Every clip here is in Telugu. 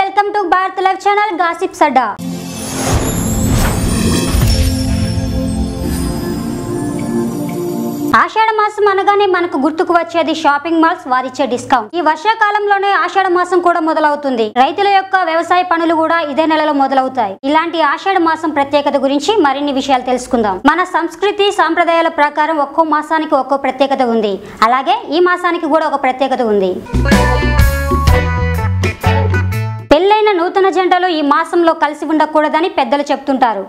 Welcome to Bharat live channel gossip సడ్డా. ఆషాఢ మాసం అనగానే మనకు గుర్తుకు వచ్చేది షాపింగ్ మాల్స్ వారిచ్చే డిస్కౌంట్. ఈ వర్షాకాలంలోనే ఆషాఢ మాసం కూడా మొదలవుతుంది. రైతుల యొక్క వ్యవసాయ పనులు కూడా ఇదే నెలలో మొదలవుతాయి. ఇలాంటి ఆషాఢ మాసం ప్రత్యేకత గురించి మరిన్ని విషయాలు తెలుసుకుందాం. మన సంస్కృతి సాంప్రదాయాల ప్రకారం ఒక్కో మాసానికి ఒక్కో ప్రత్యేకత ఉంది. అలాగే ఈ మాసానికి కూడా ఒక ప్రత్యేకత ఉంది. నూతన ఈ మాసంలో కలిసి ఉండకూడదని పెద్దలు చెప్తుంటారు.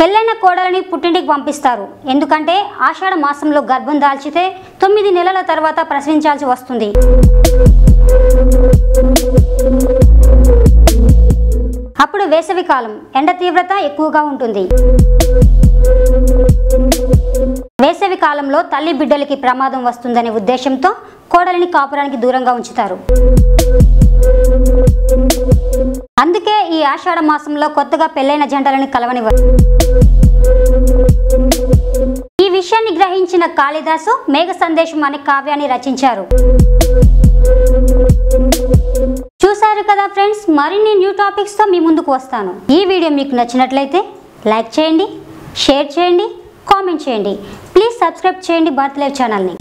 పెళ్ళైన కోడలని పుట్టింటికి పంపిస్తారు. ఎందుకంటే ఆషాఢ మాసంలో గర్భం దాల్చితే తొమ్మిది నెలల తర్వాత ప్రసవించాల్సి వస్తుంది. అప్పుడు వేసవి కాలం ఎండ తీవ్రత ఎక్కువగా ఉంటుంది. వేసవి కాలంలో తల్లి బిడ్డలకి ప్రమాదం వస్తుందనే ఉద్దేశంతో కోడలిని కాపురానికి దూరంగా ఉంచుతారు. ఈ ఆషాఢ మాసంలో కొత్తగా పెళ్ళైన జంటలను కలవనివ్వరు. ఈ విషయాన్ని గ్రహించిన కాళిదాసు మేఘ సందేశం అనే కావ్యాన్ని రచించారు. చూశారు కదా ఫ్రెండ్స్ మరిన్ని న్యూ టాపిక్స్తో మీ ముందుకు వస్తాను. ఈ వీడియో మీకు నచ్చినట్లయితే లైక్ చేయండి షేర్ చేయండి కామెంట్ చేయండి. ప్లీజ్ సబ్స్క్రైబ్ చేయండి భారత్ లైవ్ ఛానల్ని.